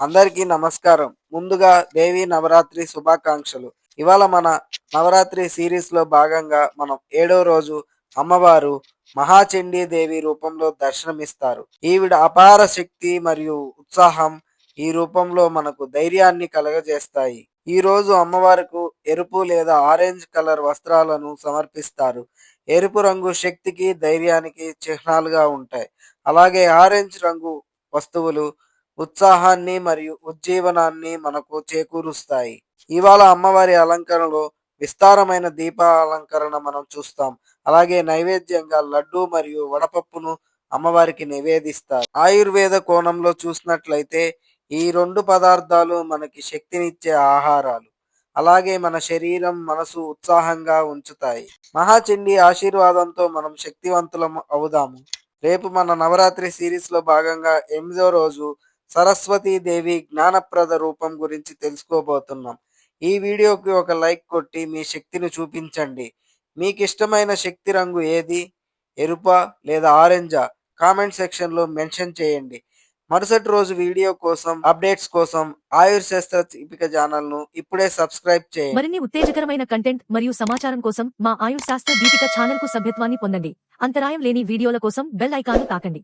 అందరికీ నమస్కారం. ముందుగా దేవి నవరాత్రి శుభాకాంక్షలు. ఇవాళ మన నవరాత్రి సిరీస్లో భాగంగా మనం ఏడో రోజు అమ్మవారు మహాచండీ దేవి రూపంలో దర్శనమిస్తారు. ఈవిడ అపార శక్తి మరియు ఉత్సాహం ఈ రూపంలో మనకు ధైర్యాన్ని కలగజేస్తాయి. ఈ రోజు అమ్మవారికి ఎరుపు లేదా ఆరెంజ్ కలర్ వస్త్రాలను సమర్పిస్తారు. ఎరుపు రంగు శక్తికి ధైర్యానికి చిహ్నాలుగా ఉంటాయి. అలాగే ఆరెంజ్ రంగు వస్తువులు ఉత్సాహాన్ని మరియు ఉజ్జీవనాన్ని మనకు చేకూరుస్తాయి. ఇవాళ అమ్మవారి అలంకరణలో విస్తారమైన దీప అలంకరణ మనం చూస్తాం. అలాగే నైవేద్యంగా లడ్డు మరియు వడపప్పును అమ్మవారికి నివేదిస్తారు. ఆయుర్వేద కోణంలో చూసినట్లయితే ఈ రెండు పదార్థాలు మనకి శక్తినిచ్చే ఆహారాలు. అలాగే మన శరీరం మనసు ఉత్సాహంగా ఉంచుతాయి. మహాచండి ఆశీర్వాదంతో మనం శక్తివంతులం అవుదాము. రేపు మన నవరాత్రి సిరీస్లో భాగంగా ఎనిమిదో రోజు సరస్వతీదేవి జ్ఞానప్రద రూపం గురించి తెలుసుకోబోతున్నాం. ఈ వీడియోకి ఒక లైక్ కొట్టి మీ శక్తిని చూపించండి. మీకు ఇష్టమైన శక్తి రంగు ఏది? ఎరుప లేదా ఆరెంజా? కామెంట్ సెక్షన్లో మెన్షన్ చేయండి. మరుసటి రోజు వీడియో కోసం అప్డేట్స్ కోసం ఆయుర్ శాస్త్ర దీపిక ఛానల్ను ఇప్పుడే సబ్స్క్రైబ్ చేయండి. మరిన్ని ఉత్తేజకరమైన కంటెంట్ మరియు సమాచారం కోసం మా ఆయుర్ శాస్త్ర దీపిక ఛానల్కు సభ్యత్వాన్ని పొందండి. అంతరాయం లేని వీడియోల కోసం బెల్ ఐకాన్ తాకండి.